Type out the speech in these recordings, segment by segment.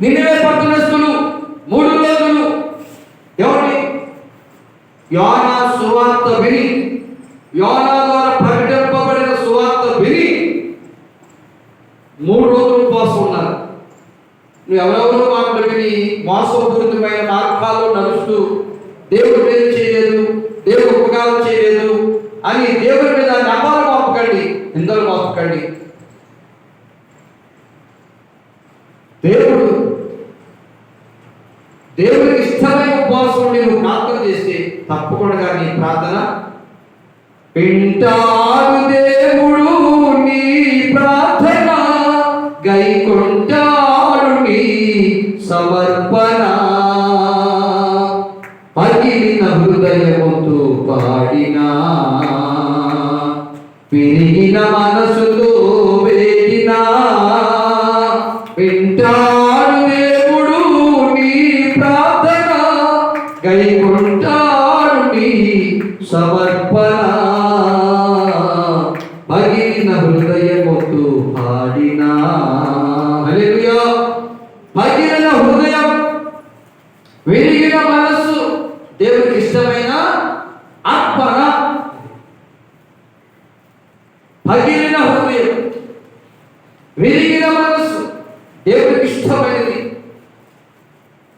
నిన్నవే పట్టణస్తులు మూడు రోజులు ఎవరిని? యోనా సువార్త విని యోనా ద్వారా ప్రకటింపబడిన సువార్త విని మూడు రోజులు ఉపవాసం ఉన్నారు. నువ్వు ఎవరెవరో మాటలు విని మోసపూరితమైన మార్గాల్లో నడుస్తూ దేవుడు మేలు చేయలేదు దేవుడు ఉపకారం చేయలేదు అని దేవుడి మీద నమ్మాలు మోపకండి నిందలు మోపకండి దేవుడు దేవునికి ఇష్టమైన ఉపవాసం ఉండి నువ్వు ప్రార్థన చేస్తే తప్పకుండా నీ ప్రార్థన వింటారు దేవుడు నీ ప్రార్థన గైకొంటాడు నీ సమర్పణ. పగిలిన హృదయముతో పాడినా విరిగిన మనసుతో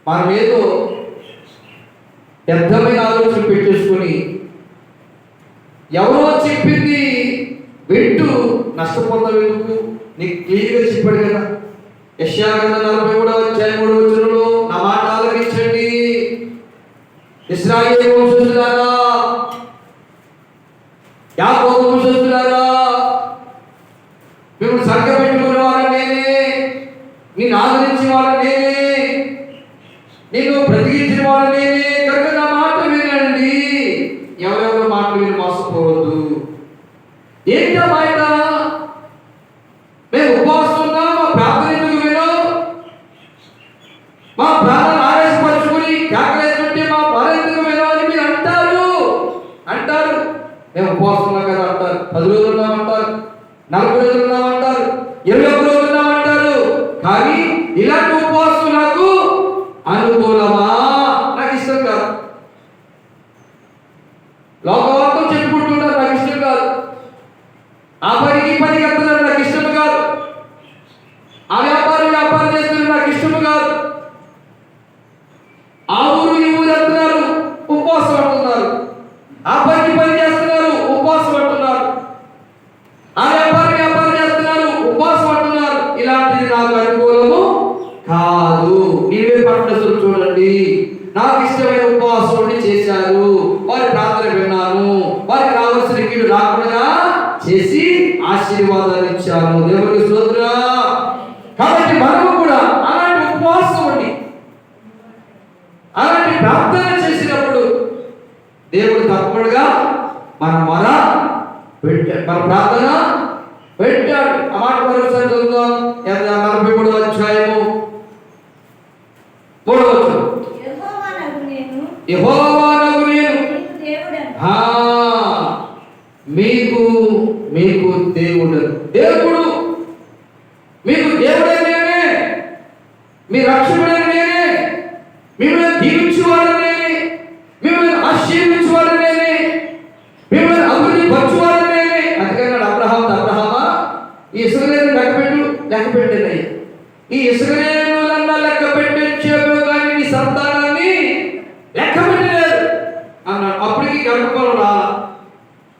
మనం ఏదో వ్యర్థమైన ఆలోచన పెట్టేసుకుని ఎవరో చెప్పింది వింటూ నష్టపోతావు ఎందుకు? నీకు క్లియర్గా చెప్పాడు కదా. యశాగంధ నలభై కూడా వచ్చాయి మూడు వచ్చినలో నా మాట ఆలకించండి ఇస్రాయేల్ వంశస్థులారా యాకోబు వంశస్థులారా ఏంటి ఆ మేము ఉపవాసం ఉన్నాం మా ప్రార్థన ఎందుకు వినో మా ప్రార్థన ఆవేశపరుచుకుని కేకలేస్తుంటే మా బాధ ఎందుకు వినో అని మీరు అంటారు. అంటారు. మేము ఉపవాసం ఉన్నాం కదా అంటారు. పది రోజులు ఉన్నామంటారు నలభై రోజులు ఉన్నాం ఇరవై ఒక్క రోజులు ఉన్నామంటారు కానీ ఇలాంటి ఉపవాసం నాకు అనుకూలమా నాకు ఇష్టం కాదు లోకవార్తం చెప్పుకుంటున్నారు నాకు ఇష్టం కాదు ఆ పనికి ఈ పనికి వెళ్తున్నారు నాకు ఇష్టం కాదు ఆ వ్యాపారం వ్యాపారం చేస్తున్నారు నాకు ఇష్టం కాదు ఆ ఊరు ఈ ఊరు వెళ్తున్నారు ఉపవాసం అంటున్నారు ఆ పనికి పని చేస్తున్నారు ఉపవాసం అంటున్నారు ఆ వ్యాపారం వ్యాపారం చేస్తున్నారు ఉపవాసం అంటున్నారు ఇలాంటిది నాకు అనుకూలము కాదు నీవే పట్టణస్తులు చూడండి నాకు ఇష్టమైన ఉపవాసం చేశారు. వారి ప్రార్థన విన్నాను. వారికి రావాల్సిన కీడు రాకుండా చేసి ఆశీర్వాదాలు ఇచ్చాను. దేవుడికి స్తోత్ర కాబట్టి మనము కూడా అలాంటి ఉపవాసం ఉండి అలాంటి ప్రార్థన చేసినప్పుడు దేవుడు తప్పకుండా మన మన మన ప్రార్థన పెట్టాడు. ఆ మాట మరోసారి చదువుదాం. ఎనభై నలభై మూడో అధ్యాయం నేను. మీకు మీకు దేవుడు దేవుడు. మీకు దేవుడే నేనే. మీ రక్షకుడే నేనే. మిమ్మల్ని దీవించువాడు నేనే. మిమ్మల్ని ఆశీర్వించువాడు నేనే. మిమ్మల్ని అభివృద్ధి పరచువాడు నేనే. అందుకన్నాడు అబ్రహాం అబ్రహామా ఈ ఇసుకలేని లెక్క పెట్టు లెక్క పెట్టినయ్య ఈ ఇసుకలేనులన్నా లెక్క పెట్టించేమో కానీ నీ సంతానాన్ని లెక్క పెట్టలేదు అన్నాడు. అప్పటికి గర్భఫలం రాలా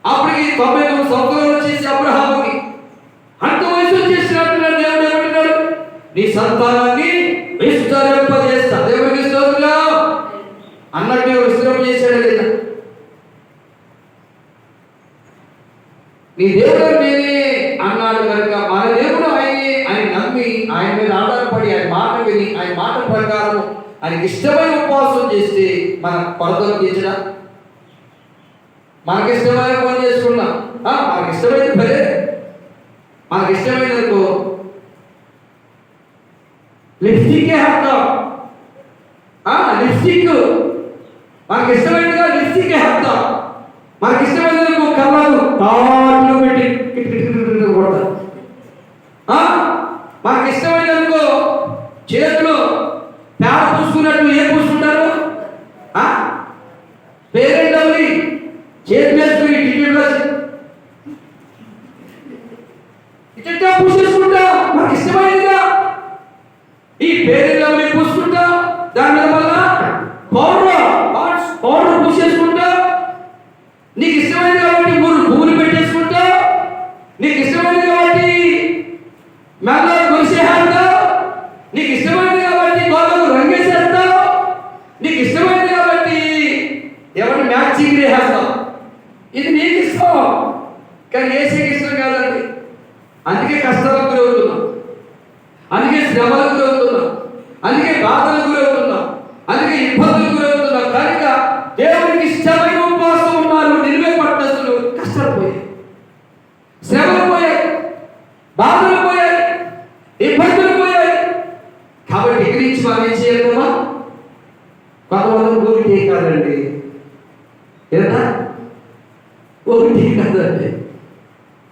అప్పటికి తొంభై తొమ్మిది సంవత్సరాలు వచ్చేసి అబ్రహాముకి అంత వయసు వచ్చేసినట్టు దేవుడు ఏమంటున్నాడు నీ సంతానాన్ని విస్తరింపజేస్తా దేవుడికి స్తోత్రం. అన్నట్టు విస్తరింప చేశాడు లేదా? నీ దేవుడు నేను ఆయనకి ఇష్టమైన ఉపవాసం చేస్తే మన కొరతలు తీర్చడా మనకి ఇష్టమైన పని చేసుకున్నాం? మనకి ఇష్టమైన పనే. మనకి ఇష్టమైన లిప్స్టిక్కే లిప్స్టిక్ లిప్స్టిక్. మనకి ఇష్టమైనగా లిప్స్టిక్కే వేస్తాం మనకి ఇష్టమైన అనుకో కళ్ళకు ఇట్లా పూసేసుకుంటా నాకు ఇష్టమైనదిగా. ఈ పేరెంట్ అవి పూసుకుంటా దాని మీద వల్ల పౌడర్ పౌడర్ పూసేసుకుంటా. నీకు ఇష్టమైనది కాబట్టి మూడు పువ్వులు పెట్టేసుకుంటా. నీకు ఇష్టమైనది కాబట్టి మెల్లగా కొలిసేస్తావు నీకు ఇష్టమైనది కాబట్టి గోడకు రంగేసేస్తావు నీకు ఇష్టమైనది కాబట్టి ఎవరిని మ్యాచింగ్ చేసేస్తావు? ఇది నీకు ఇష్టం. కానీ ఏసీకి ఇష్టం అందుకే కష్టాలకు గురవుతున్నాం అందుకే శ్రమలకు గురవుతున్నాం అందుకే బాధలకు గురవుతున్నాం అందుకే ఇబ్బందులకు గురవుతున్నాం కనుక దేవునికి ఇష్టమైన ఉపవాసం ఉన్నారు నిలువే పట్టణస్తులు కష్టాలు పోయాయి. శ్రమలు పోయాయి. బాధలు పోయాయి. ఇబ్బందులు పోయాయి. కాబట్టి ఇక్కడి నుంచి మనం ఏం చేయాలమ్మా? కొంతమంది ఊరికి కాదండి. ఏదా ఊరికి కాదండి.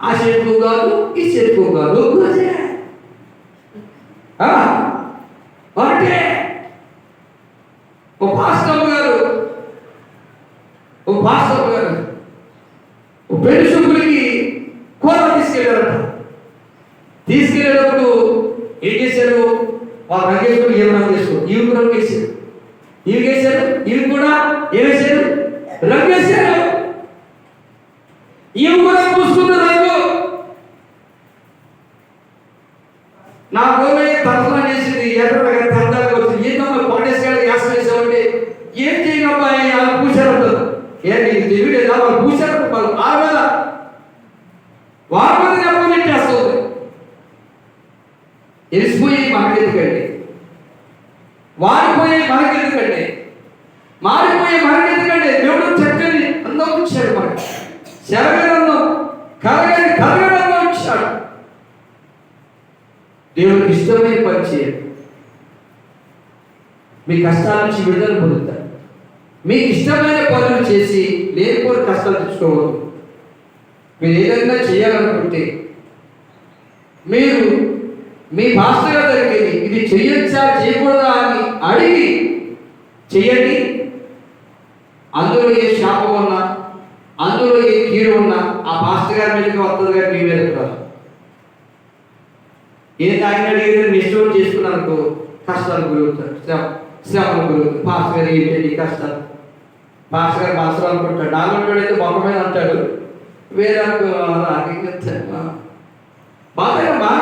ఆ చెరుకు కాదు ఈ చెరుకు కాదు. ఒకటే. ఒకటే. ఓ పాస్టర్ గారు. ఓ పాస్టర్ గారు. ఓ పెళ్ళి చూపులకి కూర తీసుకెళ్ళారట. తీసుకెళ్ళేటప్పుడు ఏం చేశారు? వాళ్ళ రంగేశ్వరుడు ఏం రంగు వేసుకోరు ఇవి కూడా రంగు వేసారు ఇవి వేశారు ఇవి కూడా ఏం వేశారు రంగు ఇవి కూడా పూసుకున్న రంగు నా భూమి తర్జన చేసింది ఎర్రగా తెల్లగా వచ్చింది ఏంటమ్మా కోటేశ్వర యాస వేసామంటే ఏం చేయనమ్మా వాళ్ళు పూసారు ఏంటి ఇది తెలియలేదా వాళ్ళు పూసారు వాళ్ళు ఆ మీద వారి మీద నెప్పనెట్టేస్తుంది ఎలిసిపోయి మనకెందుకండి వారిపోయి మనకి ఎందుకండి మారిపోయి మనకి ఎందుకండి దేవుడు చక్కని అందరూ ఇచ్చాడు మనకి. శరగని దేవుడికి పని చేయండి. మీ కష్టాల నుంచి విడుదల పొందుతారు. మీకు ఇష్టమైన పనులు చేసి లేనిపోని కష్టాలు తెచ్చుకోవద్దు. మీరు ఏదైనా చేయాలనుకుంటే మీరు మీ మాస్టర్ దగ్గరికి ఇది చేయొచ్చా చేయకూడదా అని అడిగి చెయ్యండి. అందులో ఏ శాపం ఉన్నా అందులో ఏ కీడు ఉన్నా ఆ మాస్టర్ గారి మీదకి వస్తుంది కానీ మీ మీదకి రాదు ఏ తాగిన అడిగితే నిష్ఠూరం చేసుకున్నానుకో కష్టాలు గురవుతారు. శ్రమ శ్రమలు గురవుతారు. పాస్ గారు ఏంటండి కష్టాలు? పాస్ గారు మాస్టర్ అనుకుంటాడు. నాలుగు అయితే మొక్క మీద అంటాడు. వేరే అనుకో బాధమ్మా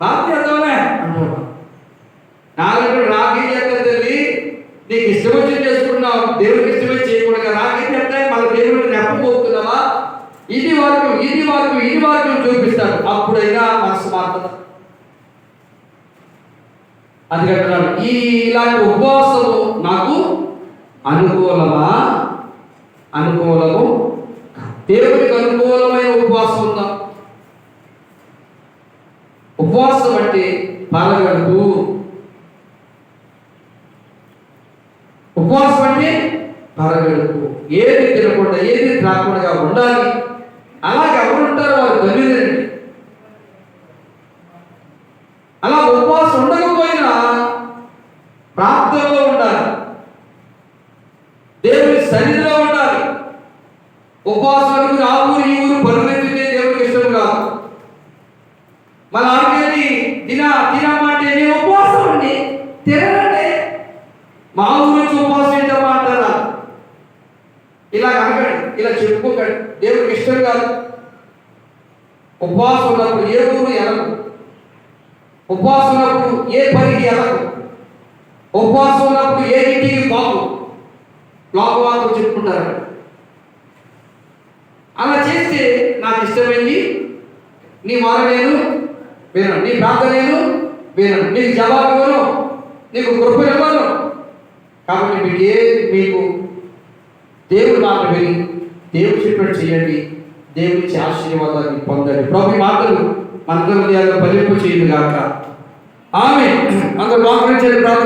బాధ చేద్దాంలే అంటాడు నాలుగు రాకేం చేస్తారు తల్లి నీకు ఇష్టం వచ్చి చేసుకుంటున్నావు. దేవుడికి ఇష్టమే చేయకూడదు. రాకేం చెప్తాయి మన దేవుడిని నెప్పబోతున్నావా ఇది వరకు ఇది వరకు ఇది వరకు చూపిస్తాడు. అప్పుడైనా మనసు మారుతుంది? అందుకంటున్నాడు ఈ ఇలాంటి ఉపవాసము నాకు అనుకూలమా? అనుకూలము దేవుడికి అనుకూలమైన ఉపవాసం ఉందా? ఉపవాసం అంటే పరగడుపు ఉపవాసం అంటే పరగడుపు ఏది తినకుండా ఏది త్రాకుండా ఉండాలి. అలాగే ఎవరు ఉంటారో వారు ధన్యులండి అలా ఉపవాసం ఉండకపోయినా ప్రార్థనలో ఉండాలి దేవుని సన్నిధిలో ఉండాలి ఉపవాసాలకు ఆ ఊరు ఈ ఊరు పరుగెత్తితే దేవుడికి ఇష్టం కాదు మన ఆడికెళ్ళి దిన తినమంటే నేను ఉపవాసం అండి? తిననండి మా ఊరు నుంచి ఉపవాసం ఏంటమ్మా అంటారా? ఇలా అనకండి ఇలా చెప్పుకోకండి. దేవుడికి ఇష్టం కాదు. ఉపవాసం ఉన్నప్పుడు ఏ ఊరు ఎనకు ఉపవాసం ఉన్నప్పుడు ఏ పనికి ఎనకు ఉపవాసం ఉన్నప్పుడు ఏ ఇంటికి బాగు? లోకవాదం చెప్పుకుంటారు అలా చేస్తే నాకు ఇష్టమైంది. నీ మాట నేను వినను నీ ప్రార్థన నేను వినను నీకు జవాబు ఇవ్వను. నీకు కృప ఇవ్వను. కాబట్టి మీకు ఏ మీకు దేవుడి మాట విని దేవుడు చెప్పినట్టు చేయండి. దేవుడి ఆశీర్వాదాన్ని పొందండి. ప్రభు మాటలు మన హృదయాల్లో ఫలింపు చేయదు గాక ఆమె అందరూ మోకరించండి ప్రార్థన